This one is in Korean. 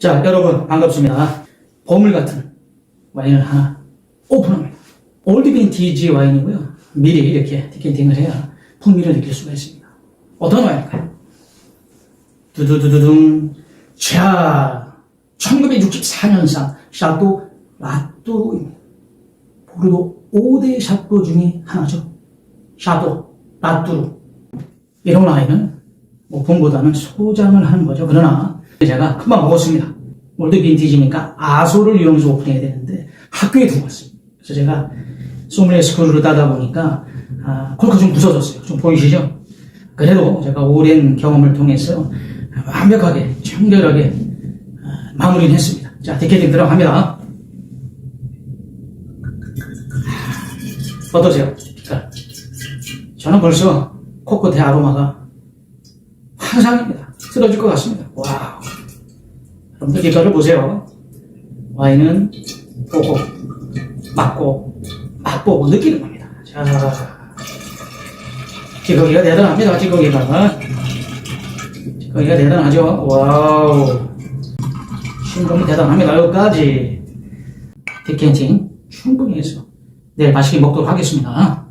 자, 여러분, 반갑습니다. 보물 같은 와인을 하나 오픈합니다. 올드 빈티지 와인이고요. 미리 이렇게 디켄팅을 해야 풍미를 느낄 수가 있습니다. 어떤 와인일까요? 두두두두둥. 자, 1964년상 샤또 라뚜입니다. 보르도 5대 샤또 중에 하나죠. 샤또, 라뚜루. 이런 와인은 오픈보다는 소장을 하는 거죠. 그러나 제가 금방 먹었습니다. 올드 빈티지니까 아소를 이용해서 오픈해야 되는데 학교에 두고 왔습니다. 그래서 제가 소믈리에 스크루를 따다 보니까 아, 콜카 좀 부서졌어요. 좀 보이시죠? 그래도 제가 오랜 경험을 통해서 완벽하게 청결하게 아, 마무리를 했습니다. 자, 디케팅 들어갑니다. 어떠세요? 자, 저는 벌써 코코테 아로마가 환상입니다. 쓰러질 것 같습니다. 와우. 여러분들 뒷가를 보세요. 와인은 보고, 맛고, 맛보고 느끼는 겁니다. 자, 찌꺼기가 대단합니다. 찌꺼기가. 찌꺼기가 대단하죠. 와우. 신동이 대단합니다. 여기까지. 디켄팅 충분히 해서 내일 맛있게 먹도록 하겠습니다.